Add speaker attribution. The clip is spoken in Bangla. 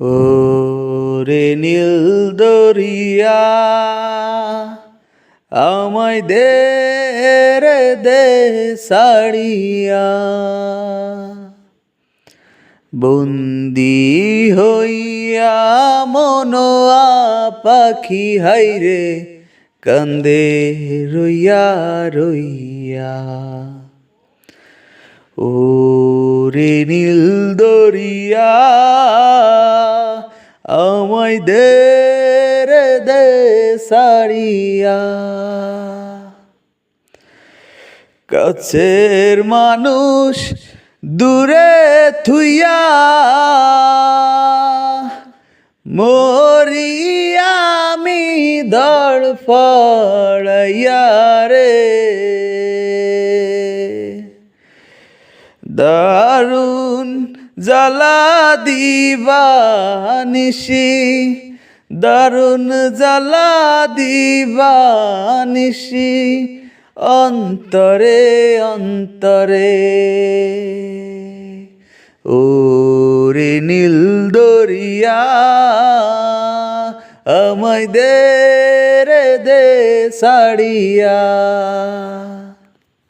Speaker 1: ও রে নীল দরিয়া, আমায় দে রে দে সাড়িয়া বন্দি হইয়া মনোয়া পাখি হাইরে কান্দে রইয়া রইয়া। ও রে নীল দরিয়া আমায় দে রে দে সাড়িয়া কাছের মানুষ দূরে থুইয়া মরি আমি দড় ফড়াইয়া রে। দারুণ জ্বালা দিবানিসি দারুণ জ্বালা দিবানিসি অন্তরে অন্তরে। ও রে নীল দরিয়া, আমায় দে রে দে সাড়িয়া